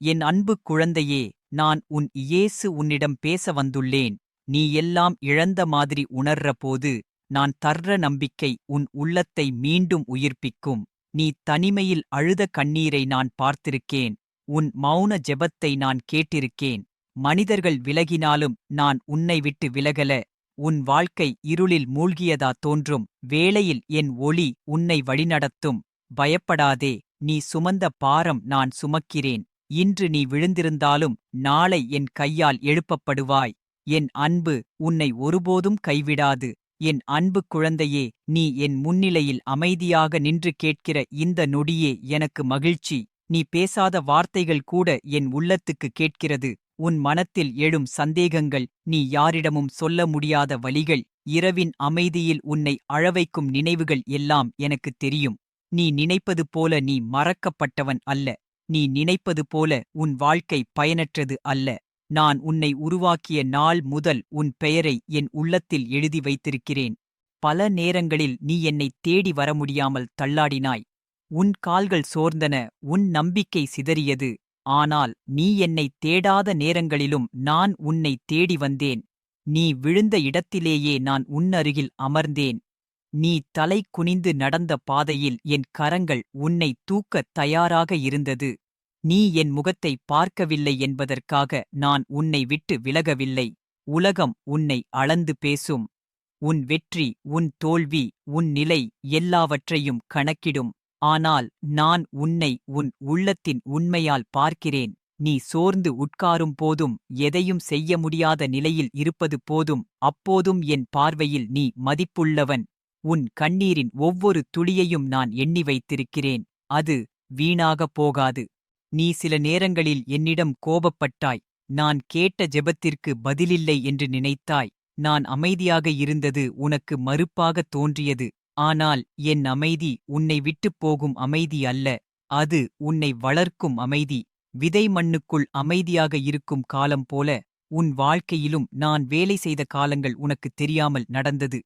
என் அன்பு குழந்தையே நான் உன் இயேசு உன்னிடம் பேச வந்துள்ளேன். நீ எல்லாம் இழந்த மாதிரி உணர்ற போது நான் தர்ற நம்பிக்கை உன் உள்ளத்தை மீண்டும் உயிர்ப்பிக்கும். நீ தனிமையில் அழுத கண்ணீரை நான் பார்த்திருக்கேன். உன் மௌன ஜெபத்தை நான் கேட்டிருக்கேன். மனிதர்கள் விலகினாலும் நான் உன்னை விட்டு விலகல. உன் வாழ்க்கை இருளில் மூழ்கியதா தோன்றும். வேளையில் என் ஒளி உன்னை வழிநடத்தும். பயப்படாதே நீ சுமந்த பாரம் நான் சுமக்கிறேன். இன்று நீ விழுந்திருந்தாலும் நாளை என் கையால் எழுப்பப்படுவாய். என் அன்பு உன்னை ஒருபோதும் கைவிடாது. என் அன்பு குழந்தையே நீ என் முன்னிலையில் அமைதியாக நின்று கேட்கிற இந்த நொடியே எனக்கு மகிழ்ச்சி. நீ பேசாத வார்த்தைகள் கூட என் உள்ளத்துக்கு கேட்கிறது. உன் மனத்தில் எழும் சந்தேகங்கள் நீ யாரிடமும் சொல்ல முடியாத வழிகள். இரவின் அமைதியில் உன்னை அழவைக்கும் நினைவுகள் எல்லாம் எனக்குத் தெரியும். நீ நினைப்பது போல நீ மறக்கப்பட்டவன் அல்ல. நீ நினைப்பது போல உன் வாழ்க்கை பயனற்றது அல்ல. நான் உன்னை உருவாக்கிய நாள் முதல் உன் பெயரை என் உள்ளத்தில் எழுதி வைத்திருக்கிறேன். பல நேரங்களில் நீ என்னை தேடி வர முடியாமல் தள்ளாடினாய். உன் கால்கள் சோர்ந்தன உன் நம்பிக்கை சிதறியது. ஆனால் நீ என்னை தேடாத நேரங்களிலும் நான் உன்னை தேடி வந்தேன். நீ விழுந்த இடத்திலேயே நான் உன்னருகில் அமர்ந்தேன். நீ தலை குனிந்து நடந்த பாதையில் என் கரங்கள் உன்னை தூக்கத் தயாராக இருந்தது. நீ என் முகத்தை பார்க்கவில்லை என்பதற்காக நான் உன்னை விட்டு விலகவில்லை. உலகம் உன்னை அளந்து பேசும். உன் வெற்றி உன் தோல்வி உன் நிலை எல்லாவற்றையும் கணக்கிடும். ஆனால் நான் உன்னை உன் உள்ளத்தின் உண்மையால் பார்க்கிறேன். நீ சோர்ந்து உட்காரும் போதும் எதையும் செய்ய முடியாத நிலையில் இருப்பது போதும் அப்போதும் என் பார்வையில் நீ மதிப்புள்ளவன். உன் கண்ணீரின் ஒவ்வொரு துளியையும் நான் எண்ணி வைத்திருக்கிறேன். அது வீணாகப் போகாது. நீ சில நேரங்களில் என்னிடம் கோபப்பட்டாய். நான் கேட்ட ஜெபத்திற்கு பதிலில்லை என்று நினைத்தாய். நான் அமைதியாக இருந்தது உனக்கு மறுப்பாக தோன்றியது. ஆனால் என் அமைதி உன்னை விட்டுப் போகும் அமைதி அல்ல. அது உன்னை வளர்க்கும் அமைதி. விதை மண்ணுக்குள் அமைதியாக இருக்கும் காலம் போல உன் வாழ்க்கையிலும் நான் வேலை செய்த காலங்கள் உனக்குத் தெரியாமல் நடந்தது.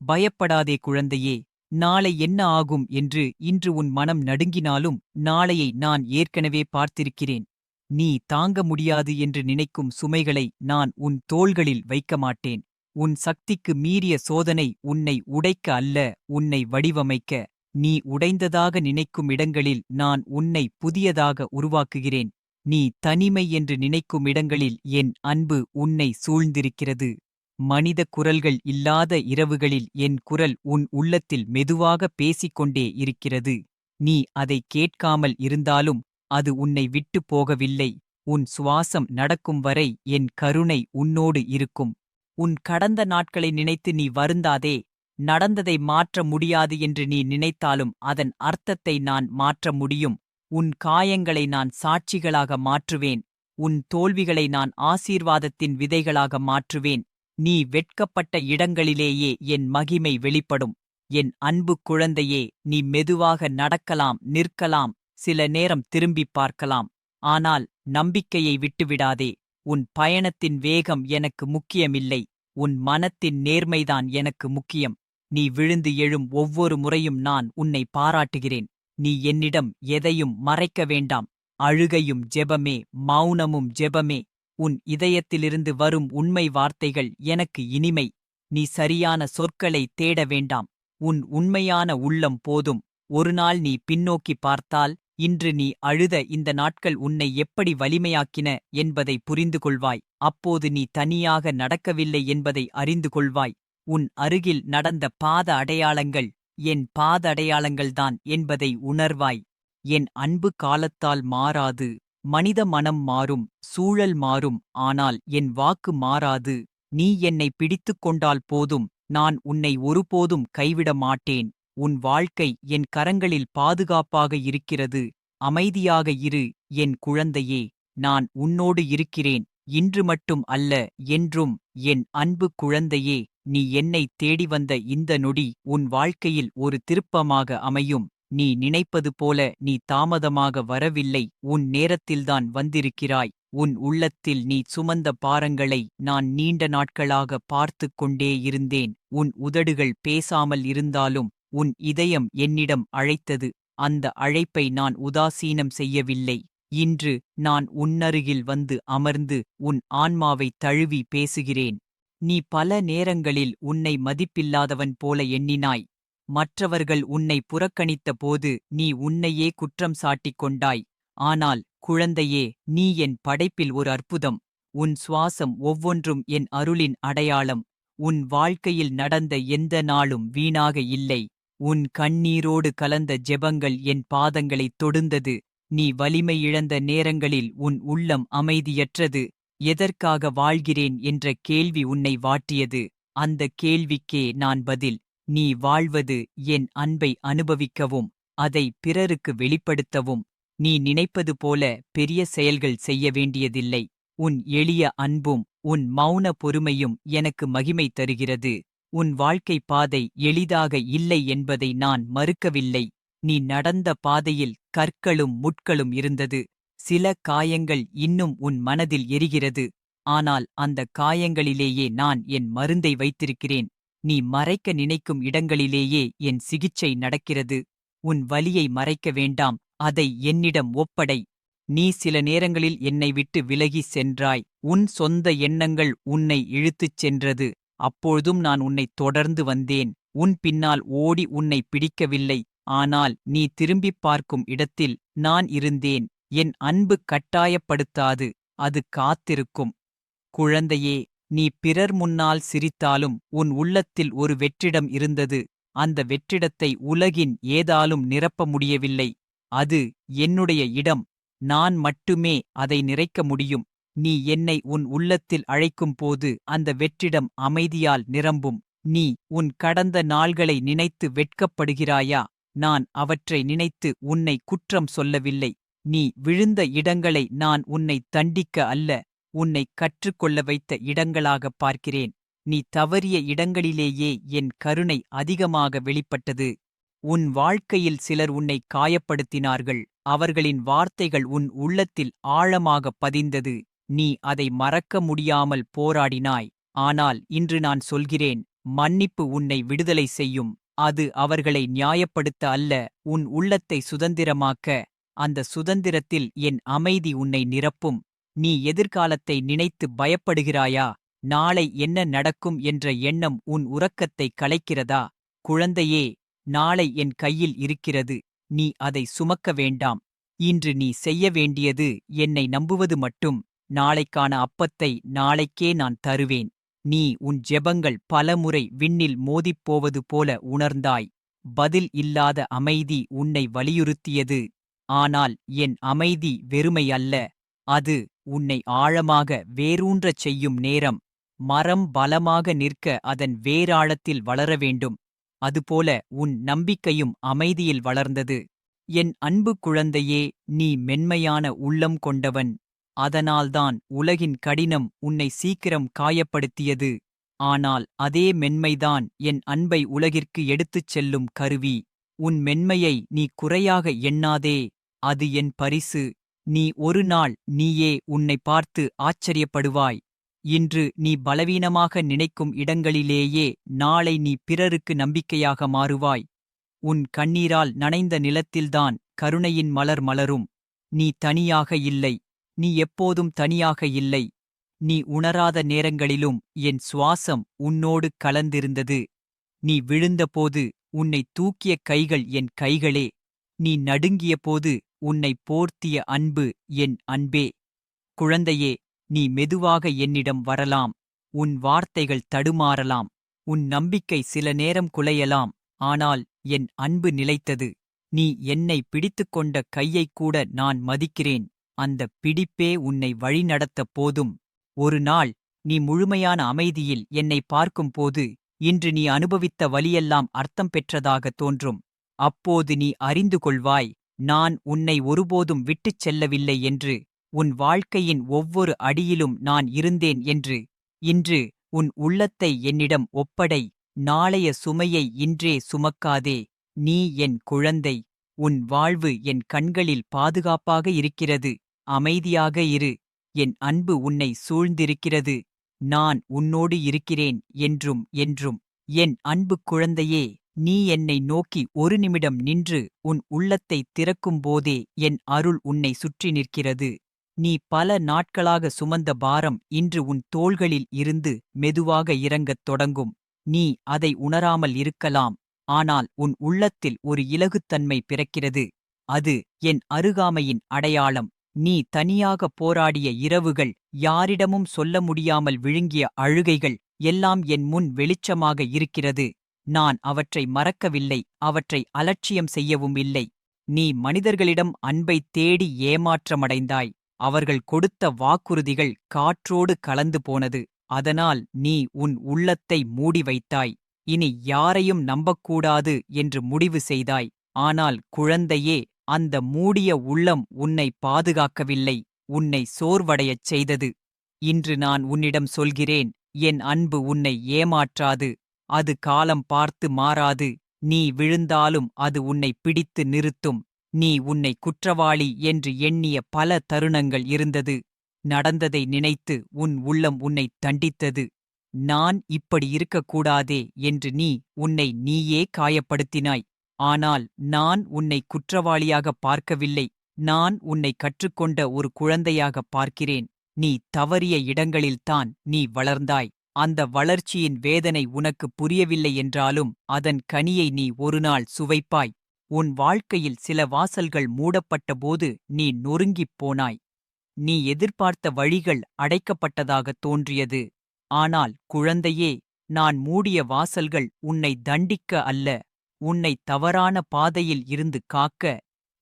பயப்படாதே குழந்தையே நாளை என்ன ஆகும் என்று இன்று உன் மனம் நடுங்கினாலும் நாளையை நான் ஏற்கனவே பார்த்திருக்கிறேன். நீ தாங்க முடியாது என்று நினைக்கும் சுமைகளை நான் உன் தோள்களில் வைக்க மாட்டேன் உன் சக்திக்கு மீறிய சோதனை உன்னை உடைக்க அல்ல உன்னை வடிவமைக்க. நீ உடைந்ததாக நினைக்கும் இடங்களில் நான் உன்னை புதியதாக உருவாக்குகிறேன். நீ தனிமை என்று நினைக்கும் இடங்களில் என் அன்பு உன்னை சூழ்ந்திருக்கிறது. மனித குரல்கள் இல்லாத இரவுகளில் என் குரல் உன் உள்ளத்தில் மெதுவாக பேசிக்கொண்டே இருக்கிறது. நீ அதை கேட்காமல் இருந்தாலும் அது உன்னை விட்டுப் போகவில்லை. உன் சுவாசம் நடக்கும் வரை என் கருணை உன்னோடு இருக்கும். உன் கடந்த நாட்களை நினைத்து நீ வருந்தாதே. நடந்ததை மாற்ற முடியாது என்று நீ நினைத்தாலும் அதன் அர்த்தத்தை நான் மாற்ற முடியும். உன் காயங்களை நான் சாட்சிகளாக மாற்றுவேன். உன் தோல்விகளை நான் ஆசீர்வாதத்தின் விதைகளாக மாற்றுவேன். நீ வெட்கப்பட்ட இடங்களிலேயே என் மகிமை வெளிப்படும். என் அன்பு குழந்தையே நீ மெதுவாக நடக்கலாம் நிற்கலாம் சில நேரம் திரும்பிப் பார்க்கலாம். ஆனால் நம்பிக்கையை விட்டுவிடாதே. உன் பயணத்தின் வேகம் எனக்கு முக்கியமில்லை. உன் மனத்தின் நேர்மைதான் எனக்கு முக்கியம். நீ விழுந்து எழும் ஒவ்வொரு முறையும் நான் உன்னை பாராட்டுகிறேன். நீ என்னிடம் எதையும் மறைக்க வேண்டாம். அழுகையும் ஜெபமே மௌனமும் ஜெபமே. உன் இதயத்திலிருந்து வரும் உண்மை வார்த்தைகள் எனக்கு இனிமை. நீ சரியான சொற்களை தேட வேண்டாம். உன் உண்மையான உள்ளம் போதும். ஒருநாள் நீ பின்னோக்கி பார்த்தால் இன்று நீ அழுத இந்த நாட்கள் உன்னை எப்படி வலிமையாக்கின என்பதை புரிந்து கொள்வாய். அப்போது நீ தனியாக நடக்கவில்லை என்பதை அறிந்து கொள்வாய். உன் அருகில் நடந்த பாத அடையாளங்கள் என் பாத அடையாளங்கள்தான் என்பதை உணர்வாய். என் அன்பு காலத்தால் மாறாது. மனித மனம் மாறும் சூழல் மாறும் ஆனால் என் வாக்கு மாறாது. நீ என்னை பிடித்துக் கொண்டால் போதும் நான் உன்னை ஒருபோதும் கைவிட மாட்டேன். உன் வாழ்க்கை என் கரங்களில் பாதுகாப்பாக இருக்கிறது. அமைதியாக இரு என் குழந்தையே நான் உன்னோடு இருக்கிறேன். இன்று மட்டும் அல்ல என்றும் என் அன்பு குழந்தையே நீ என்னை தேடி வந்த இந்த நொடி உன் வாழ்க்கையில் ஒரு திருப்பமாக அமையும். நீ நினைப்பது போல நீ தாமதமாக வரவில்லை உன் நேரத்தில்தான் வந்திருக்கிறாய் உன் உள்ளத்தில் நீ சுமந்த பாரங்களை நான் நீண்ட நாட்களாக பார்த்துக் கொண்டே இருந்தேன் உன் உதடுகள் பேசாமல் இருந்தாலும் உன் இதயம் என்னிடம் அழைத்தது அந்த அழைப்பை நான் உதாசீனம் செய்யவில்லை இன்று நான் உன்னருகில் வந்து அமர்ந்து உன் ஆன்மாவைத் தழுவி பேசுகிறேன் நீ பல நேரங்களில் உன்னை மதிப்பில்லாதவன் போல எண்ணினாய் மற்றவர்கள் உன்னை புறக்கணித்த போது நீ உன்னையே குற்றம் சாட்டிக் கொண்டாய். ஆனால் குழந்தையே நீ என் படைப்பில் ஒரு அற்புதம். உன் சுவாசம் ஒவ்வொன்றும் என் அருளின் அடையாளம். உன் வாழ்க்கையில் நடந்த எந்த நாளும் வீணாக இல்லை. உன் கண்ணீரோடு கலந்த ஜெபங்கள் என் பாதங்களைத் தொடுந்தது. நீ வலிமை இழந்த நேரங்களில் உன் உள்ளம் அமைதியற்றது. எதற்காக வாழ்கிறேன் என்ற கேள்வி உன்னை வாட்டியது. அந்த கேள்விக்கே நான் பதில். நீ வாழ்வது என் அன்பை அனுபவிக்கவும் அதை பிறருக்கு வெளிப்படுத்தவும். நீ நினைப்பது போல பெரிய செயல்கள் செய்ய வேண்டியதில்லை. உன் எளிய அன்பும் உன் மௌன பொறுமையும் எனக்கு மகிமை தருகிறது. உன் வாழ்க்கை பாதை எளிதாக இல்லை என்பதை நான் மறுக்கவில்லை. நீ நடந்த பாதையில் கற்களும் முட்களும் இருந்தது. சில காயங்கள் இன்னும் உன் மனதில் எரிகிறது. ஆனால் அந்த காயங்களிலேயே நான் என் மருந்தை வைத்திருக்கிறேன். நீ மறைக்க நினைக்கும் இடங்களிலேயே என் சிகிச்சை நடக்கிறது. உன் வலியை மறைக்க வேண்டாம். அதை என்னிடம் ஒப்படை. நீ சில நேரங்களில் என்னை விட்டு விலகி சென்றாய். உன் சொந்த எண்ணங்கள் உன்னை இழுத்துச் சென்றது. அப்பொழுதும் நான் உன்னை தொடர்ந்து வந்தேன். உன் பின்னால் ஓடி உன்னை பிடிக்கவில்லை. ஆனால் நீ திரும்பிப் பார்க்கும் இடத்தில் நான் இருந்தேன். என் அன்பு கட்டாயப்படுத்தாது. அது காத்திருக்கும். குழந்தையே நீ பிறர் முன்னால் சிரித்தாலும் உன் உள்ளத்தில் ஒரு வெற்றிடம் இருந்தது. அந்த வெற்றிடத்தை உலகின் ஏதாலும் நிரப்ப முடியவில்லை. அது என்னுடைய இடம். நான் மட்டுமே அதை நிறைக்க முடியும். நீ என்னை உன் உள்ளத்தில் அழைக்கும் போது அந்த வெற்றிடம் அமைதியால் நிரம்பும். நீ உன் கடந்த நாள்களை நினைத்து வெட்கப்படுகிறாயா? நான் அவற்றை நினைத்து உன்னை குற்றம் சொல்லவில்லை. நீ விழுந்த இடங்களை நான் உன்னை தண்டிக்க அல்ல. உன்னை கற்றுக்கொள்ள வைத்த இடங்களாகப் பார்க்கிறேன். நீ தவறிய இடங்களிலேயே என் கருணை அதிகமாக வெளிப்பட்டது. உன் வாழ்க்கையில் சிலர் உன்னை காயப்படுத்தினார்கள். அவர்களின் வார்த்தைகள் உன் உள்ளத்தில் ஆழமாகப் பதிந்தது. நீ அதை மறக்க முடியாமல் போராடினாய். ஆனால் இன்று நான் சொல்கிறேன் மன்னிப்பு உன்னை விடுதலை செய்யும். அது அவர்களை நியாயப்படுத்த அல்ல உன் உள்ளத்தை சுதந்திரமாக்க. அந்த சுதந்திரத்தில் என் அமைதி உன்னை நிரப்பும். நீ எதிர்காலத்தை நினைத்து பயப்படுகிறாயா? நாளை என்ன நடக்கும் என்ற எண்ணம் உன் உறக்கத்தை கலைக்கிறதா? குழந்தையே நாளை என் கையில் இருக்கிறது. நீ அதை சுமக்க வேண்டாம். இன்று நீ செய்ய வேண்டியது என்னை நம்புவது மட்டும். நாளைக்கான அப்பத்தை நாளைக்கே நான் தருவேன். நீ உன் ஜெபங்கள் பலமுறை விண்ணில் மோதிப்போவது போல உணர்ந்தாய். பதில் இல்லாத அமைதி உன்னை வலியுறுத்தியது. ஆனால் என் அமைதி வெறுமை அல்ல அது உன்னை ஆழமாக வேரூன்றச் செய்யும் நேரம். மரம் பலமாக நிற்க அதன் வேராழத்தில் வளர வேண்டும். அதுபோல உன் நம்பிக்கையும் அமைதியில் வளர்ந்தது. என் அன்பு குழந்தையே நீ மென்மையான உள்ளம் கொண்டவன். அதனால்தான் உலகின் கடினம் உன்னை சீக்கிரம் காயப்படுத்தியது. ஆனால் அதே மென்மைதான் என் அன்பை உலகிற்கு எடுத்துச் செல்லும் கருவி. உன் மென்மையை நீ குறையாக எண்ணாதே. அது என் பரிசு. நீ ஒரு நாள் நீயே உன்னை பார்த்து ஆச்சரியப்படுவாய். இன்று நீ பலவீனமாக நினைக்கும் இடங்களிலேயே நாளை நீ பிறருக்கு நம்பிக்கையாக மாறுவாய். உன் கண்ணீரால் நனைந்த நிலத்தில்தான் கருணையின் மலர் மலரும். நீ தனியாக இல்லை. நீ எப்போதும் தனியாக இல்லை. நீ உணராத நேரங்களிலும் என் சுவாசம் உன்னோடு கலந்திருந்தது. நீ விழுந்தபோது உன்னை தூக்கிய கைகள் என் கைகளே. நீ நடுங்கியபோது உன்னை போர்த்திய அன்பு என் அன்பே. குழந்தையே நீ மெதுவாக என்னிடம் வரலாம். உன் வார்த்தைகள் தடுமாறலாம். உன் நம்பிக்கை சில நேரம் குலையலாம். ஆனால் என் அன்பு நிலைத்தது. நீ என்னை பிடித்துக்கொண்ட கையைக் கூட நான் மதிக்கிறேன். அந்த பிடிப்பே உன்னை வழிநடத்தப் போதும். ஒரு நாள் நீ முழுமையான அமைதியில் என்னை பார்க்கும்போது இன்று நீ அனுபவித்த வலியெல்லாம் அர்த்தம் பெற்றதாகத் தோன்றும். அப்போது நீ அறிந்து கொள்வாய். நான் உன்னை ஒருபோதும் விட்டுச் செல்லவில்லை என்று உன் வாழ்க்கையின் ஒவ்வொரு அடியிலும் நான் இருந்தேன் என்று இன்று உன் உள்ளத்தை என்னிடம் ஒப்படை நாளைய சுமையை இன்றே சுமக்காதே நீ என் குழந்தை உன் வாழ்வு என் கண்களில் பாதுகாப்பாக இருக்கிறது அமைதியாக இரு என் அன்பு உன்னை சூழ்ந்திருக்கிறது நான் உன்னோடு இருக்கிறேன் என்றும் என்றும் என் அன்பு குழந்தையே நீ என்னை நோக்கி ஒரு நிமிடம் நின்று உன் உள்ளத்தை திறக்கும்போதே என் அருள் உன்னை சுற்றி நிற்கிறது. நீ பல நாட்களாக சுமந்த பாரம் இன்று உன் தோள்களில் இருந்து மெதுவாக இறங்கத் தொடங்கும். நீ அதை உணராமல் இருக்கலாம் ஆனால் உன் உள்ளத்தில் ஒரு இலகுத்தன்மை பிறக்கிறது. அது என் அருகாமையின் அடையாளம். நீ தனியாக போராடிய இரவுகள் யாரிடமும் சொல்ல முடியாமல் விழுங்கிய அழுகைகள் எல்லாம் என் முன் வெளிச்சமாக இருக்கிறது. நான் அவற்றை மறக்கவில்லை அவற்றை அலட்சியம் செய்யவும் இல்லை. நீ மனிதர்களிடம் அன்பை தேடி ஏமாற்றமடைந்தாய். அவர்கள் கொடுத்த வாக்குறுதிகள் காற்றோடு கலந்து போனது. அதனால் நீ உன் உள்ளத்தை மூடி வைத்தாய். இனி யாரையும் நம்பக்கூடாது என்று முடிவு செய்தாய். ஆனால் குழந்தையே அந்த மூடிய உள்ளம் உன்னை பாதுகாக்கவில்லை. உன்னை சோர்வடையச் செய்தது. இன்று நான் உன்னிடம் சொல்கிறேன் என் அன்பு உன்னை ஏமாற்றாது. அது காலம் பார்த்து மாறாது. நீ விழுந்தாலும் அது உன்னை பிடித்து நிறுத்தும். நீ உன்னை குற்றவாளி என்று எண்ணிய பல தருணங்கள் இருந்தது. நடந்ததை நினைத்து உன் உள்ளம் உன்னைத் தண்டித்தது. நான் இப்படி இருக்கக்கூடாதே என்று நீ உன்னை நீயே காயப்படுத்தினாய். ஆனால் நான் உன்னை குற்றவாளியாக பார்க்கவில்லை. நான் உன்னை கற்றுக்கொண்ட ஒரு குழந்தையாக பார்க்கிறேன். நீ தவறிய இடங்களில்தான் நீ வளர்ந்தாய். அந்த வளர்ச்சியின் வேதனை உனக்கு புரியவில்லை என்றாலும் அதன் கனியை நீ ஒருநாள் சுவைப்பாய். உன் வாழ்க்கையில் சில வாசல்கள் மூடப்பட்டபோது நீ நொறுங்கிப் போனாய். நீ எதிர்பார்த்த வழிகள் அடைக்கப்பட்டதாகத் தோன்றியது. ஆனால் குழந்தையே நான் மூடிய வாசல்கள் உன்னை தண்டிக்க அல்ல உன்னை தவறான பாதையில் இருந்து காக்க.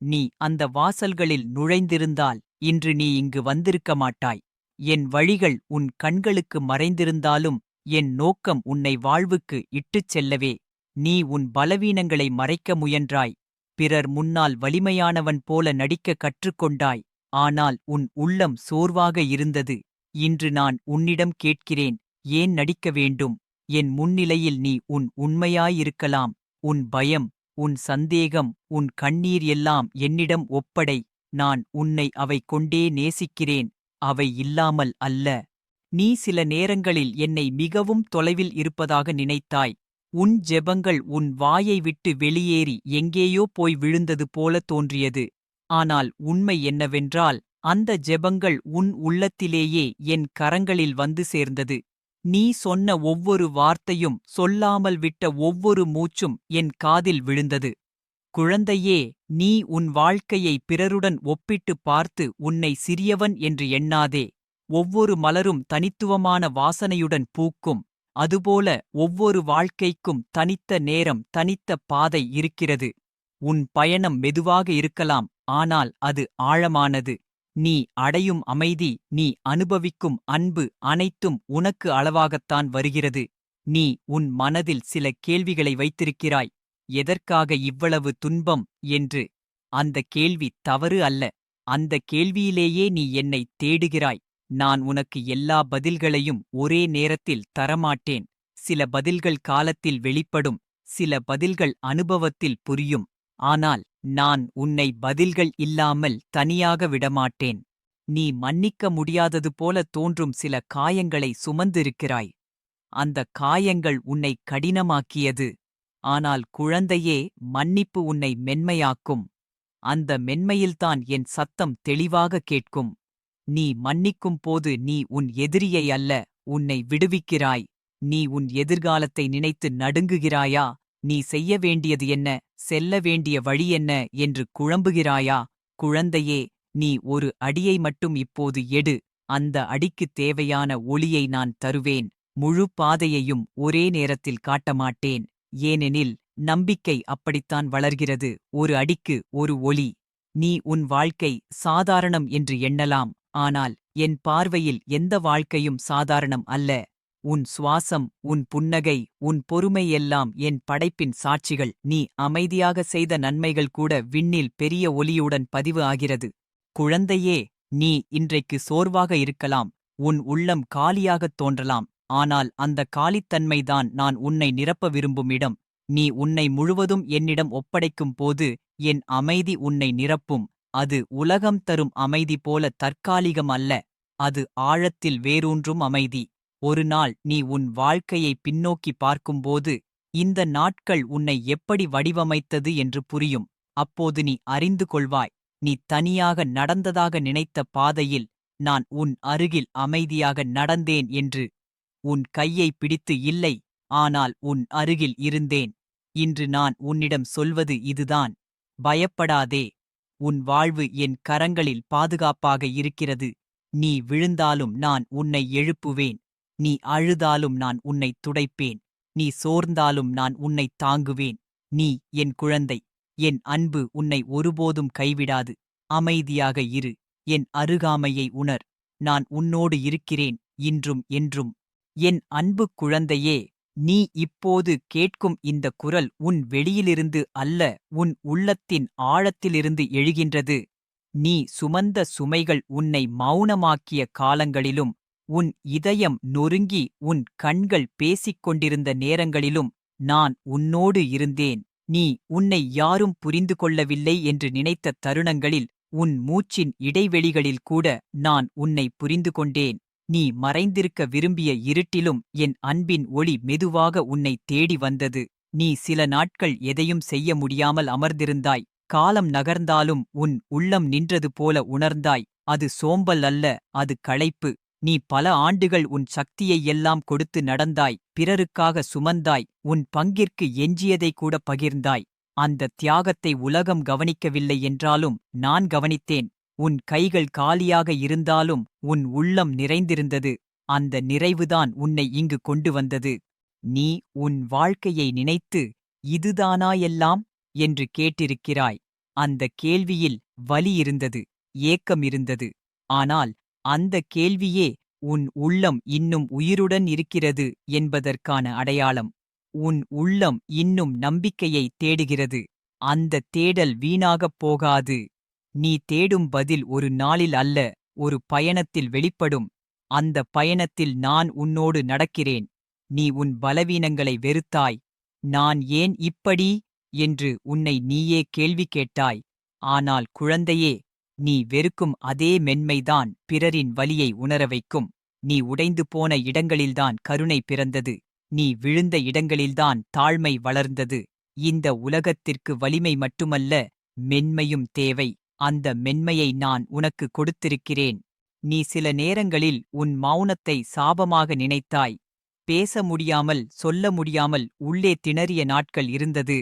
நீ அந்த வாசல்களில் நுழைந்திருந்தால் இன்று நீ இங்கு வந்திருக்க மாட்டாய். என் வழிகள் உன் கண்களுக்கு மறைந்திருந்தாலும் என் நோக்கம் உன்னை வாழ்வுக்கு இட்டுச் செல்லவே. நீ உன் பலவீனங்களை மறைக்க முயன்றாய். பிறர் முன்னால் வலிமையானவன் போல நடிக்க கற்றுக்கொண்டாய். ஆனால் உன் உள்ளம் சோர்வாக இருந்தது. இன்று நான் உன்னிடம் கேட்கிறேன் ஏன் நடிக்க வேண்டும்? என் முன்னிலையில் நீ உன் உண்மையாயிருக்கலாம். உன் பயம் உன் சந்தேகம் உன் கண்ணீர் எல்லாம் என்னிடம் ஒப்படை. நான் உன்னை அவை கொண்டே நேசிக்கிறேன். அவை இல்லாமல் அல்ல. நீ சில நேரங்களில் என்னை மிகவும் தொலைவில் இருப்பதாக நினைத்தாய். உன் ஜெபங்கள் உன் வாயை விட்டு வெளியேறி எங்கேயோ போய் விழுந்தது போல தோன்றியது. ஆனால் உண்மை என்னவென்றால் அந்த ஜெபங்கள் உன் உள்ளத்திலேயே என் கரங்களில் வந்து சேர்ந்தது. நீ சொன்ன ஒவ்வொரு வார்த்தையும் சொல்லாமல் விட்ட ஒவ்வொரு மூச்சும் என் காதில் விழுந்தது. குழந்தையே நீ உன் வாழ்க்கையை பிறருடன் ஒப்பிட்டுப் பார்த்து உன்னை சிறியவன் என்று எண்ணாதே. ஒவ்வொரு மலரும் தனித்துவமான வாசனையுடன் பூக்கும். அதுபோல ஒவ்வொரு வாழ்க்கைக்கும் தனித்த நேரம் தனித்த பாதை இருக்கிறது. உன் பயணம் மெதுவாக இருக்கலாம் ஆனால் அது ஆழமானது. நீ அடையும் அமைதி நீ அனுபவிக்கும் அன்பு அனைத்தும் உனக்கு அளவாகத்தான் வருகிறது. நீ உன் மனதில் சில கேள்விகளை வைத்திருக்கிறாய். எதற்காக இவ்வளவு துன்பம்? என்று அந்த கேள்வி தவறு அல்ல. அந்த கேள்வியிலேயே நீ என்னை தேடுகிறாய். நான் உனக்கு எல்லா பதில்களையும் ஒரே நேரத்தில் தரமாட்டேன். சில பதில்கள் காலத்தில் வெளிப்படும். சில பதில்கள் அனுபவத்தில் புரியும். ஆனால் நான் உன்னை பதில்கள் இல்லாமல் தனியாக விடமாட்டேன். நீ மன்னிக்க முடியாதது போல தோன்றும் சில காயங்களை சுமந்திருக்கிறாய். அந்த காயங்கள் உன்னை கடினமாக்கியது. ஆனால் குழந்தையே மன்னிப்பு உன்னை மென்மையாக்கும். அந்த மென்மையில்தான் என் சத்தம் தெளிவாக கேட்கும். நீ மன்னிக்கும் போது நீ உன் எதிரியை அல்ல உன்னை விடுவிக்கிறாய். நீ உன் எதிர்காலத்தை நினைத்து நடுங்குகிறாயா? நீ செய்ய வேண்டியது என்ன? செல்ல வேண்டிய வழி என்ன? என்று குழம்புகிறாயா? குழந்தையே நீ ஒரு அடியை மட்டும் இப்போது எடு. அந்த அடிக்குத் தேவையான ஒளியை நான் தருவேன். முழு பாதையையும் ஒரே நேரத்தில் காட்டமாட்டேன். ஏனெனில் நம்பிக்கை அப்படித்தான் வளர்கிறது. ஒரு அடிக்கு ஒரு ஒளி. நீ உன் வாழ்க்கை சாதாரணம் என்று எண்ணலாம். ஆனால் என் பார்வையில் எந்த வாழ்க்கையும் சாதாரணம் அல்ல. உன் சுவாசம் உன் புன்னகை உன் பொறுமை எல்லாம் என் படைப்பின் சாட்சிகள். நீ அமைதியாக செய்த நன்மைகள் கூட விண்ணில் பெரிய ஒலியுடன் பதிவு ஆகிறது. குழந்தையே நீ இன்றைக்கு சோர்வாக இருக்கலாம். உன் உள்ளம் காலியாகத் தோன்றலாம். ஆனால் அந்த காலித்தன்மைதான் நான் உன்னை நிரப்ப விரும்பும் இடம் நீ உன்னை முழுவதும் என்னிடம் ஒப்படைக்கும் போது என் அமைதி உன்னை நிரப்பும். அது உலகம் தரும் அமைதி போல தற்காலிகம் அல்ல. அது ஆழத்தில் வேரூன்றும் அமைதி. ஒரு நாள் நீ உன் வாழ்க்கையை பின்னோக்கி பார்க்கும்போது இந்த நாட்கள் உன்னை எப்படி வடிவமைத்தது என்று புரியும். அப்போது நீ அறிந்து கொள்வாய். நீ தனியாக நடந்ததாக நினைத்த பாதையில் நான் உன் அருகில் அமைதியாக நடந்தேன் என்று உன் கையை பிடித்து இல்லை ஆனால் உன் அருகில் இருந்தேன். இன்று நான் உன்னிடம் சொல்வது இதுதான். பயப்படாதே உன் வாழ்வு என் கரங்களில் பாதுகாப்பாக இருக்கிறது. நீ விழுந்தாலும் நான் உன்னை எழுப்புவேன். நீ அழுதாலும் நான் உன்னை துடைப்பேன். நீ சோர்ந்தாலும் நான் உன்னை தாங்குவேன். நீ என் குழந்தை என் அன்பு உன்னை ஒருபோதும் கைவிடாது. அமைதியாக இரு என் அருகாமையை உணர். நான் உன்னோடு இருக்கிறேன் இன்றும் என்றும். என் அன்பு குழந்தையே நீ இப்போது கேட்கும் இந்த குரல் உன் வெளியிலிருந்து அல்ல உன் உள்ளத்தின் ஆழத்திலிருந்து எழுகின்றது. நீ சுமந்த சுமைகள் உன்னை மௌனமாக்கிய காலங்களிலும் உன் இதயம் நொறுங்கி உன் கண்கள் பேசிக் கொண்டிருந்த நேரங்களிலும் நான் உன்னோடு இருந்தேன். நீ உன்னை யாரும் புரிந்து கொள்ளவில்லை என்று நினைத்த தருணங்களில் உன் மூச்சின் இடைவெளிகளில் கூட நான் உன்னை புரிந்து கொண்டேன். நீ மறைந்திருக்க விரும்பிய இருட்டிலும் என் அன்பின் ஒளி மெதுவாக உன்னை தேடி வந்தது. நீ சில நாட்கள் எதையும் செய்ய முடியாமல் அமர்ந்திருந்தாய். காலம் நகர்ந்தாலும் உன் உள்ளம் நின்றது போல உணர்ந்தாய். அது சோம்பல் அல்ல அது களைப்பு. நீ பல ஆண்டுகள் உன் சக்தியை எல்லாம் கொடுத்து நடந்தாய் பிறருக்காக சுமந்தாய் உன் பங்கிற்கு எஞ்சியதை கூட பகிர்ந்தாய். அந்த தியாகத்தை உலகம் கவனிக்கவில்லை என்றாலும் நான் கவனித்தேன். உன் கைகள் காலியாக இருந்தாலும் உன் உள்ளம் நிறைந்திருந்தது. அந்த நிறைவுதான் உன்னை இங்கு கொண்டு வந்தது. நீ உன் வாழ்க்கையை நினைத்து இதுதானாயெல்லாம்? என்று கேட்டிருக்கிறாய். அந்த கேள்வியில் வலி இருந்தது ஏக்கம் இருந்தது. ஆனால் அந்த கேள்வியே உன் உள்ளம் இன்னும் உயிருடன் இருக்கிறது என்பதற்கான அடையாளம். உன் உள்ளம் இன்னும் நம்பிக்கையை தேடுகிறது. அந்த தேடல் வீணாகப் போகாது. நீ தேடும் பதில் ஒரு நாளில் அல்ல ஒரு பயணத்தில் வெளிப்படும். அந்த பயணத்தில் நான் உன்னோடு நடக்கிறேன். நீ உன் பலவீனங்களை வெறுத்தாய். நான் ஏன் இப்படி? என்று உன்னை நீயே கேள்வி கேட்டாய். ஆனால் குழந்தையே நீ வெறுக்கும் அதே மென்மைதான் பிறரின் வலியை உணர வைக்கும். நீ உடைந்து போன இடங்களில்தான் கருணை பிறந்தது. நீ விழுந்த இடங்களில்தான் தாழ்மை வளர்ந்தது. இந்த உலகத்திற்கு வலிமை மட்டுமல்ல மென்மையும் தேவை. அந்த மென்மையை நான் உனக்கு கொடுத்திருக்கிறேன். நீ சில நேரங்களில் உன் மௌனத்தை சாபமாக நினைத்தாய். பேச முடியாமல் சொல்ல முடியாமல் உள்ளே திணறிய நாட்கள் இருந்தது.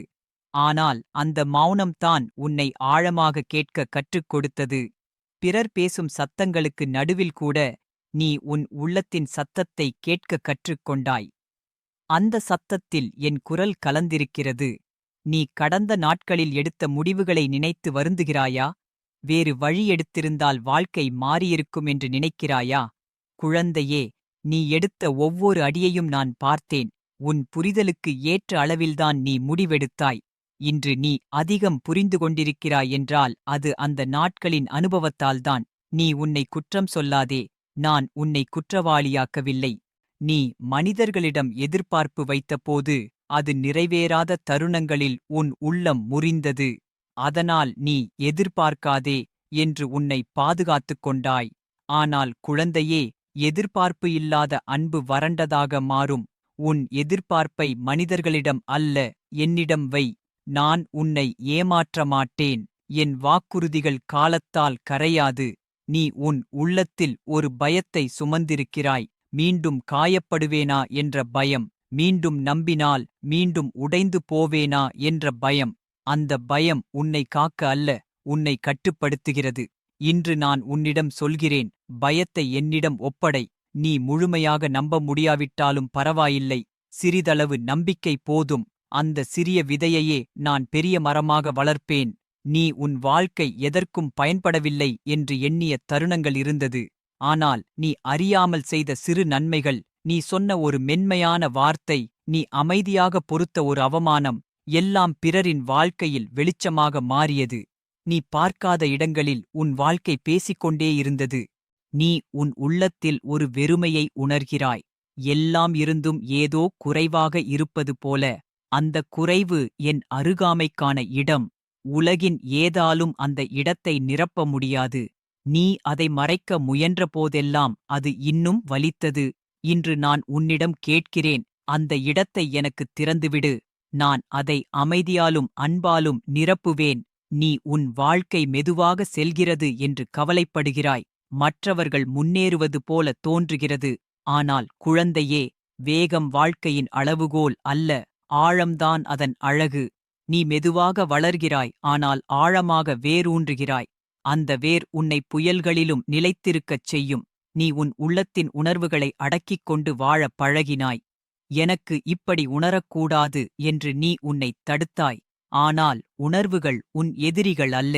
ஆனால் அந்த மௌனம்தான் உன்னை ஆழமாக கேட்க கற்றுக் கொடுத்தது. பிறர் பேசும் சத்தங்களுக்கு நடுவில் கூட நீ உன் உள்ளத்தின் சத்தத்தை கேட்க கற்றுக்கொண்டாய் அந்த சத்தத்தில் என் குரல் கலந்திருக்கிறது. நீ கடந்த நாட்களில் எடுத்த முடிவுகளை நினைத்து வருந்துகிறாயா? வேறு வழி எடுத்திருந்தால் வாழ்க்கை மாறியிருக்கும் என்று நினைக்கிறாயா? குழந்தையே நீ எடுத்த ஒவ்வொரு அடியையும் நான் பார்த்தேன். உன் புரிதலுக்கு ஏற்ற அளவில்தான் நீ முடிவெடுத்தாய். இன்று நீ அதிகம் புரிந்து கொண்டிருக்கிறாய் என்றால் அது அந்த நாட்களின் அனுபவத்தால்தான். நீ உன்னை குற்றம் சொல்லாதே நான் உன்னை குற்றவாளியாக்கவில்லை. நீ மனிதர்களிடம் எதிர்பார்ப்பு வைத்தபோது அது நிறைவேறாத தருணங்களில் உன் உள்ளம் முறிந்தது. அதனால் நீ எதிர்பார்க்காதே என்று உன்னை பாதுகாத்துக் கொண்டாய். ஆனால் குழந்தையே எதிர்பார்ப்பு இல்லாத அன்பு வறண்டதாக மாறும். உன் எதிர்பார்ப்பை மனிதர்களிடம் அல்ல என்னிடம் வை. நான் உன்னை ஏமாற்ற மாட்டேன். என் வாக்குறுதிகள் காலத்தால் கரையாது. நீ உன் உள்ளத்தில் ஒரு பயத்தை சுமந்திருக்கிறாய். மீண்டும் காயப்படுவேனா என்ற பயம். மீண்டும் நம்பினால் மீண்டும் உடைந்து போவேனா என்ற பயம். அந்த பயம் உன்னை காக்க அல்ல உன்னை கட்டுப்படுத்துகிறது. இன்று நான் உன்னிடம் சொல்கிறேன் பயத்தை என்னிடம் ஒப்படை. நீ முழுமையாக நம்ப முடியாவிட்டாலும் பரவாயில்லை. சிறிதளவு நம்பிக்கை போதும். அந்த சிறிய விதையையே நான் பெரிய மரமாக வளர்ப்பேன். நீ உன் வாழ்க்கை எதற்கும் பயன்படவில்லை என்று எண்ணிய தருணங்கள் இருந்தது. ஆனால் நீ அறியாமல் செய்த சிறு நன்மைகள் நீ சொன்ன ஒரு மென்மையான வார்த்தை நீ அமைதியாக பொறுத்த ஒரு அவமானம். எல்லாம் பிறரின் வாழ்க்கையில் வெளிச்சமாக மாறியது. நீ பார்க்காத இடங்களில் உன் வாழ்க்கை பேசிக்கொண்டே இருந்தது. நீ உன் உள்ளத்தில் ஒரு வெறுமையை உணர்கிறாய். எல்லாம் இருந்தும் ஏதோ குறைவாக இருப்பது போல. அந்த குறைவு என் அருகாமைக்கான இடம். உலகின் ஏதாலும் அந்த இடத்தை நிரப்ப முடியாது. நீ அதை மறைக்க முயன்ற போதெல்லாம் அது இன்னும் வலித்தது. இன்று நான் உன்னிடம் கேட்கிறேன். அந்த இடத்தை எனக்கு திறந்துவிடு. நான் அதை அமைதியாலும் அன்பாலும் நிரப்புவேன். நீ உன் வாழ்க்கை மெதுவாக செல்கிறது என்று கவலைப்படுகிறாய். மற்றவர்கள் முன்னேறுவது போல தோன்றுகிறது. ஆனால் குழந்தையே வேகம் வாழ்க்கையின் அளவுகோல் அல்ல. ஆழம்தான் அதன் அழகு. நீ மெதுவாக வளர்கிறாய் ஆனால் ஆழமாக வேரூன்றுகிறாய். அந்த வேர் உன்னை புயல்களிலும் நிலைத்திருக்கச் செய்யும். நீ உன் உள்ளத்தின் உணர்வுகளை அடக்கிக் கொண்டு வாழப் பழகினாய். எனக்கு இப்படி உணரக்கூடாது என்று நீ உன்னைத் தடுத்தாய். ஆனால் உணர்வுகள் உன் எதிரிகள் அல்ல.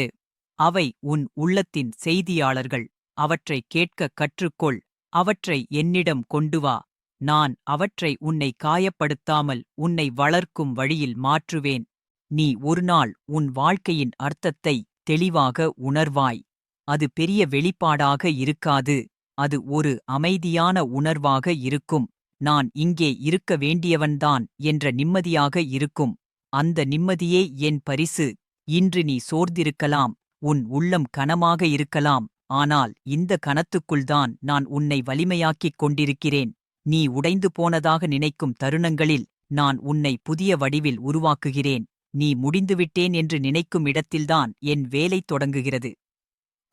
அவை உன் உள்ளத்தின் செய்தியாளர்கள். அவற்றை கேட்கக் கற்றுக்கொள். அவற்றை என்னிடம் கொண்டு வா. நான் அவற்றை உன்னை காயப்படுத்தாமல் உன்னை வளர்க்கும் வழியில் மாற்றுவேன். நீ ஒருநாள் உன் வாழ்க்கையின் அர்த்தத்தை தெளிவாக உணர்வாய். அது பெரிய வெளிப்பாடாக இருக்காது. அது ஒரு அமைதியான உணர்வாக இருக்கும். நான் இங்கே இருக்க வேண்டியவன்தான் என்ற நிம்மதியாக இருக்கும். அந்த நிம்மதியே என் பரிசு. இன்று நீ சோர்ந்திருக்கலாம். உன் உள்ளம் கனமாக இருக்கலாம். ஆனால் இந்த கணத்துக்குள்தான் நான் உன்னை வலிமையாக்கிக் கொண்டிருக்கிறேன். நீ உடைந்து போனதாக நினைக்கும் தருணங்களில் நான் உன்னை புதிய வடிவில் உருவாக்குகிறேன். நீ முடிந்துவிட்டேன் என்று நினைக்கும் இடத்தில்தான் என் வேலை தொடங்குகிறது.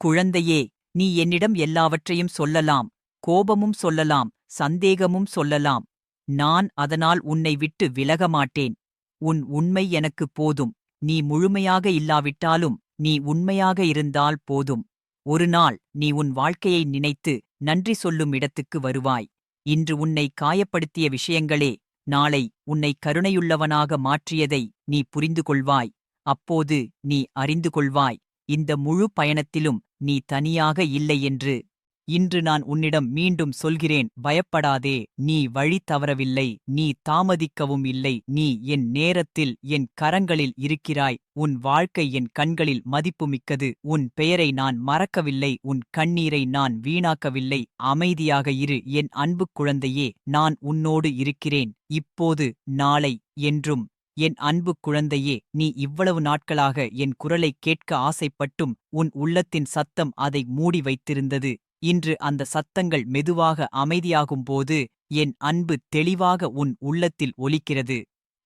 குழந்தையே நீ என்னிடம் எல்லாவற்றையும் சொல்லலாம். கோபமும் சொல்லலாம். சந்தேகமும் சொல்லலாம். நான் அதனால் உன்னை விட்டு விலக மாட்டேன் உன் உண்மை எனக்கு போதும். நீ முழுமையாக இல்லாவிட்டாலும் நீ உண்மையாக இருந்தால் போதும். ஒரு நாள் நீ உன் வாழ்க்கையை நினைத்து நன்றி சொல்லும் இடத்துக்கு வருவாய். இன்று உன்னை காயப்படுத்திய விஷயங்களே நாளை உன்னை கருணையுள்ளவனாக மாற்றியதை நீ புரிந்து கொள்வாய். அப்போது நீ அறிந்து கொள்வாய். இந்த முழு பயணத்திலும் நீ தனியாக இல்லை என்று இன்று நான் உன்னிடம் மீண்டும் சொல்கிறேன் பயப்படாதே நீ வழி தவறவில்லை நீ தாமதிக்கவும் இல்லை நீ என் நேரத்தில் என் கரங்களில் இருக்கிறாய் உன் வாழ்க்கை என் கண்களில் மதிப்புமிக்கது உன் பெயரை நான் மறக்கவில்லை உன் கண்ணீரை நான் வீணாக்கவில்லை அமைதியாக இரு என் அன்பு குழந்தையே நான் உன்னோடு இருக்கிறேன் இப்போது நாளை என்றும் என் அன்பு குழந்தையே நீ இவ்வளவு நாட்களாக என் குரலைக் கேட்க ஆசைப்பட்டும் உன் உள்ளத்தின் சத்தம் அதை மூடி வைத்திருந்தது இன்று அந்த சத்தங்கள் மெதுவாக அமைதியாகும்போது என் அன்பு தெளிவாக உன் உள்ளத்தில் ஒலிக்கிறது.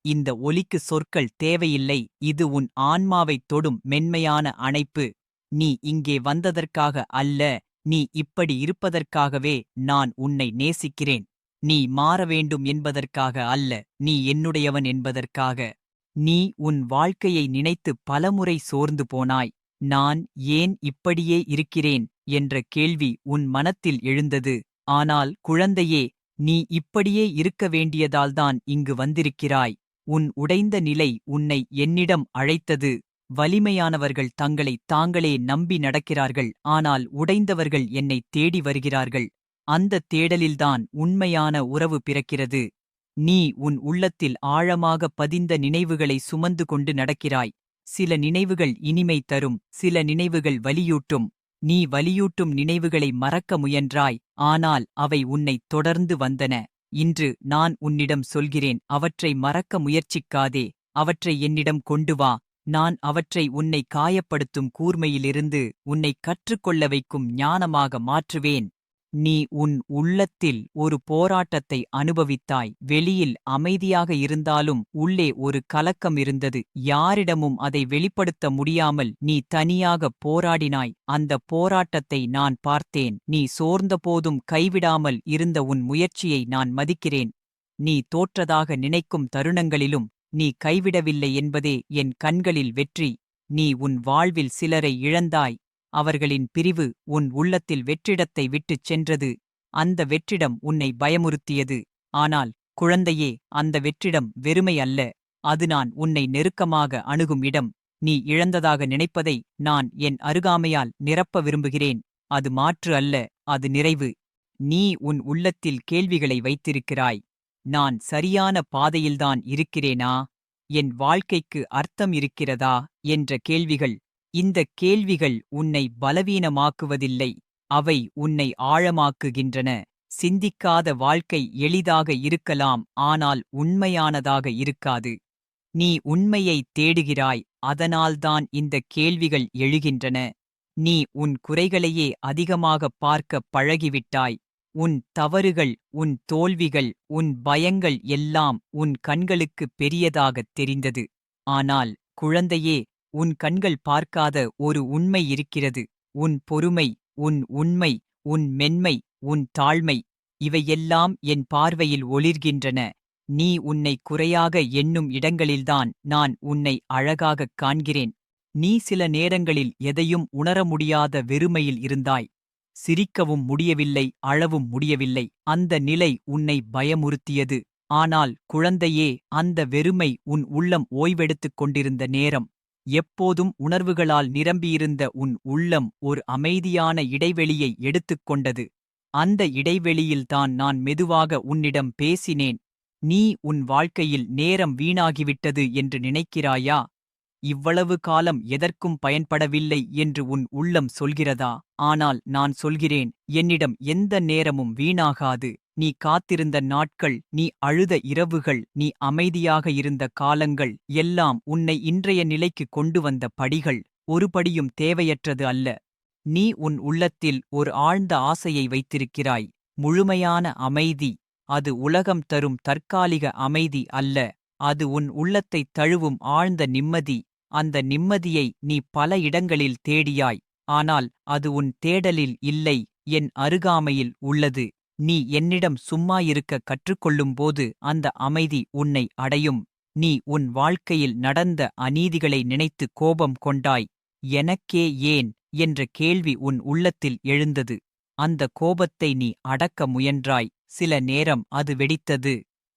இந்த ஒலிக்கு சொற்கள் தேவையில்லை. இது உன் ஆன்மாவைத் தொடும் மென்மையான அணைப்பு. நீ இங்கே வந்ததற்காக அல்ல நீ இப்படி இருப்பதற்காகவே நான் உன்னை நேசிக்கிறேன். நீ மாற வேண்டும் என்பதற்காக அல்ல நீ என்னுடையவன் என்பதற்காக. நீ உன் வாழ்க்கையை நினைத்து பலமுறை சோர்ந்து போனாய். நான் ஏன் இப்படியே இருக்கிறேன்? என்ற கேள்வி உன் மனத்தில் எழுந்தது. ஆனால் குழந்தையே நீ இப்படியே இருக்க வேண்டியதால்தான் இங்கு வந்திருக்கிறாய். உன் உடைந்த நிலை உன்னை என்னிடம் அழைத்தது. வலிமையானவர்கள் தங்களை தாங்களே நம்பி நடக்கிறார்கள். ஆனால் உடைந்தவர்கள் என்னை தேடி வருகிறார்கள். அந்த தேடலில்தான் உண்மையான உறவு பிறக்கிறது. நீ உன் உள்ளத்தில் ஆழமாக பதிந்த நினைவுகளை சுமந்து கொண்டு நடக்கிறாய். சில நினைவுகள் இனிமை தரும் சில நினைவுகள் வலியூட்டும். நீ வலியூட்டும் நினைவுகளை மறக்க முயன்றாய் ஆனால் அவை உன்னை தொடர்ந்து வந்தன. இன்று நான் உன்னிடம் சொல்கிறேன் அவற்றை மறக்க முயற்சிக்காதே அவற்றை என்னிடம் கொண்டு வா. நான் அவற்றை உன்னை காயப்படுத்தும் கூர்மையிலிருந்து உன்னை கற்றுக்கொள்ள வைக்கும் ஞானமாக மாற்றுவேன். நீ உன் உள்ளத்தில் ஒரு போராட்டத்தை அனுபவித்தாய். வெளியில் அமைதியாக இருந்தாலும் உள்ளே ஒரு கலக்கம் இருந்தது. யாரிடமும் அதை வெளிப்படுத்த முடியாமல் நீ தனியாக போராடினாய். அந்த போராட்டத்தை நான் பார்த்தேன். நீ சோர்ந்தபோதும் கைவிடாமல் இருந்த உன் முயற்சியை நான் மதிக்கிறேன். நீ தோற்றதாக நினைக்கும் தருணங்களிலும் நீ கைவிடவில்லை என்பதே என் கண்களில் வெற்றி. நீ உன் வாழ்வில் சிலரை இழந்தாய். அவர்களின் பிரிவு உன் உள்ளத்தில் வெற்றிடத்தை விட்டுச் சென்றது. அந்த வெற்றிடம் உன்னை பயமுறுத்தியது. ஆனால் குழந்தையே அந்த வெற்றிடம் வெறுமை அல்ல. அது நான் உன்னை நெருக்கமாக அணுகும் இடம். நீ இழந்ததாக நினைப்பதை நான் என் அருகாமையால் நிரப்ப விரும்புகிறேன். அது மாற்று அல்ல அது நிறைவு. நீ உன் உள்ளத்தில் கேள்விகளை வைத்திருக்கிறாய். நான் சரியான பாதையில்தான் இருக்கிறேனா? என் வாழ்க்கைக்கு அர்த்தம் இருக்கிறதா? என்ற கேள்விகள் இந்தக் கேள்விகள் உன்னை பலவீனமாக்குவதில்லை அவை உன்னை ஆழமாக்குகின்றன. சிந்திக்காத வாழ்க்கை எளிதாக இருக்கலாம் ஆனால் உண்மையானதாக இருக்காது. நீ உண்மையை தேடுகிறாய் அதனால்தான் இந்த கேள்விகள் எழுகின்றன. நீ உன் குறைகளையே அதிகமாகப் பார்க்க பழகிவிட்டாய். உன் தவறுகள் உன் தோல்விகள் உன் பயங்கள் எல்லாம் உன் கண்களுக்குப் பெரியதாகத் தெரிந்தது. ஆனால் குழந்தையே உன் கண்கள் பார்க்காத ஒரு உண்மை இருக்கிறது. உன் பொறுமை உன் உண்மை உன் மென்மை உன் தாழ்மை இவையெல்லாம் என் பார்வையில் ஒளிர்கின்றன. நீ உன்னை குறையாக எண்ணும் இடங்களில்தான் நான் உன்னை அழகாகக் காண்கிறேன். நீ சில நேரங்களில் எதையும் உணர முடியாத வெறுமையில் இருந்தாய். சிரிக்கவும் முடியவில்லை அழவும் முடியவில்லை. அந்த நிலை உன்னை பயமுறுத்தியது. ஆனால் குழந்தையே அந்த வெறுமை உன் உள்ளம் ஓய்வெடுத்துக் கொண்டிருந்த நேரம். எப்போதும் உணர்வுகளால் நிரம்பியிருந்த உன் உள்ளம் ஒரு அமைதியான இடைவெளியை எடுத்துக்கொண்டது அந்த இடைவெளியில்தான் நான் மெதுவாக உன்னிடம் பேசினேன். நீ உன் வாழ்க்கையில் நேரம் வீணாகிவிட்டது என்று நினைக்கிறாயா? இவ்வளவு காலம் எதற்கும் பயன்படவில்லை என்று உன் உள்ளம் சொல்கிறதா? ஆனால் நான் சொல்கிறேன் என்னிடம் எந்த நேரமும் வீணாகாது. நீ காத்திருந்த நாட்கள் நீ அழுத இரவுகள் நீ அமைதியாக இருந்த காலங்கள் எல்லாம் உன்னை இன்றைய நிலைக்கு கொண்டு வந்த படிகள். ஒரு படியும் தேவையற்றது அல்ல. நீ உன் உள்ளத்தில் ஒரு ஆழ்ந்த ஆசையை வைத்திருக்கிறாய். முழுமையான அமைதி. அது உலகம் தரும் தற்காலிக அமைதி அல்ல. அது உன் உள்ளத்தைத் தழுவும் ஆழ்ந்த நிம்மதி. அந்த நிம்மதியை நீ பல இடங்களில் தேடியாய். ஆனால் அது உன் தேடலில் இல்லை என் அருகாமையில் உள்ளது. நீ என்னிடம் சும்மா இருக்க கற்றுக்கொள்ளும்போது அந்த அமைதி உன்னை அடையும். நீ உன் வாழ்க்கையில் நடந்த அநீதிகளை நினைத்து கோபம் கொண்டாய். எனக்கே ஏன்? என்ற கேள்வி உன் உள்ளத்தில் எழுந்தது. அந்த கோபத்தை நீ அடக்க முயன்றாய். சில நேரம் அது வெடித்தது.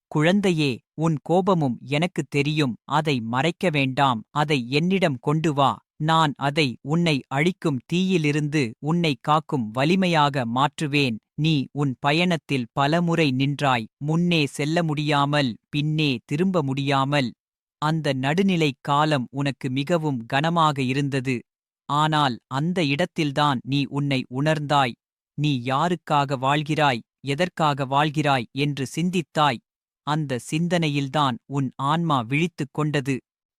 குழந்தையே உன் கோபமும் எனக்கு தெரியும். அதை மறைக்க வேண்டாம். அதை என்னிடம் கொண்டு வா. நான் அதை உன்னை அழிக்கும் தீயிலிருந்து உன்னை காக்கும் வலிமையாக மாற்றுவேன். நீ உன் பயணத்தில் பலமுறை நின்றாய். முன்னே செல்ல முடியாமல் பின்னே திரும்ப முடியாமல். அந்த நடுநிலைக் காலம் உனக்கு மிகவும் கனமாக இருந்தது. ஆனால் அந்த இடத்தில்தான் நீ உன்னை உணர்ந்தாய். நீ யாருக்காக வாழ்கிறாய்? எதற்காக வாழ்கிறாய்? என்று சிந்தித்தாய். அந்த சிந்தனையில்தான் உன் ஆன்மா விழித்துக் கொண்டது.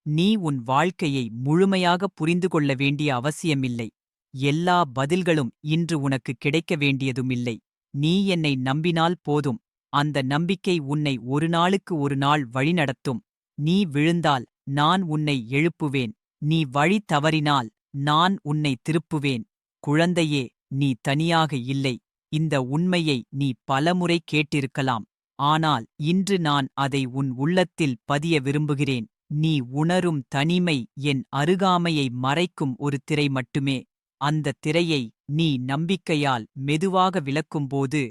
நீ உன் வாழ்க்கையை முழுமையாக புரிந்து கொள்ள வேண்டிய அவசியமில்லை. எல்லா பதில்களும் இன்று உனக்கு கிடைக்க வேண்டியதுமில்லை. நீ என்னை நம்பினால் போதும். அந்த நம்பிக்கை உன்னை ஒரு நாளுக்கு ஒரு நாள் வழிநடத்தும் நீ விழுந்தால் நான் உன்னை எழுப்புவேன். நீ வழி தவறினால் நான் உன்னை திருப்புவேன். குழந்தையே நீ தனியாக இல்லை. இந்த உண்மையை நீ பலமுறை கேட்டிருக்கலாம். ஆனால் இன்று நான் அதை உன் உள்ளத்தில் பதிய விரும்புகிறேன். நீ உணரும் தனிமை என் அருகாமையை மறைக்கும் ஒரு திரை மட்டுமே. அந்த திரையை நீ நம்பிக்கையால் மெதுவாக விளக்கும்போது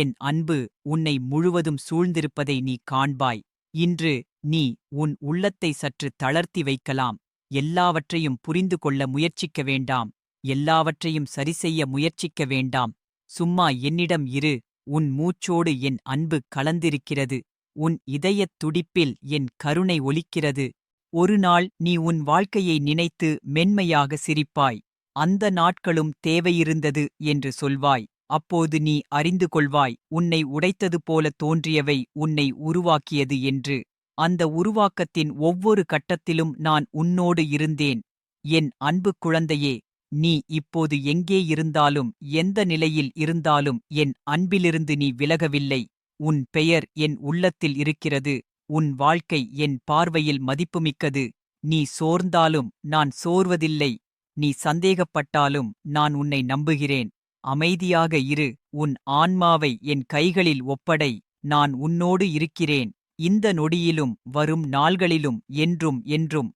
என் அன்பு உன்னை முழுவதும் சூழ்ந்திருப்பதை நீ காண்பாய். இன்று நீ உன் உள்ளத்தை சற்று தளர்த்தி வைக்கலாம். எல்லாவற்றையும் புரிந்து கொள்ள முயற்சிக்க வேண்டாம். எல்லாவற்றையும் சரிசெய்ய முயற்சிக்க வேண்டாம். சும்மா என்னிடம் இரு. உன் மூச்சோடு என் அன்பு கலந்திருக்கிறது. உன் இதயத் துடிப்பில் என் கருணை ஒலிக்கிறது. ஒரு நாள் நீ உன் வாழ்க்கையை நினைத்து மென்மையாக சிரிப்பாய். அந்த நாட்களும் தேவையிருந்தது என்று சொல்வாய். அப்போது நீ அறிந்து கொள்வாய் உன்னை உடைத்தது போல தோன்றியவை உன்னை உருவாக்கியது என்று. அந்த உருவாக்கத்தின் ஒவ்வொரு கட்டத்திலும் நான் உன்னோடு இருந்தேன். என் அன்பு குழந்தையே நீ இப்போது எங்கே இருந்தாலும் எந்த நிலையில் இருந்தாலும் என் அன்பிலிருந்து நீ விலகவில்லை. உன் பெயர் என் உள்ளத்தில் இருக்கிறது. உன் வாழ்க்கை என் பார்வையில் மதிப்புமிக்கது. நீ சோர்ந்தாலும் நான் சோர்வதில்லை. நீ சந்தேகப்பட்டாலும் நான் உன்னை நம்புகிறேன். அமைதியாக இரு. உன் ஆன்மாவை என் கைகளில் ஒப்படை. நான் உன்னோடு இருக்கிறேன். இந்த நொடியிலும் வரும் நாள்களிலும் என்றும் என்றும்.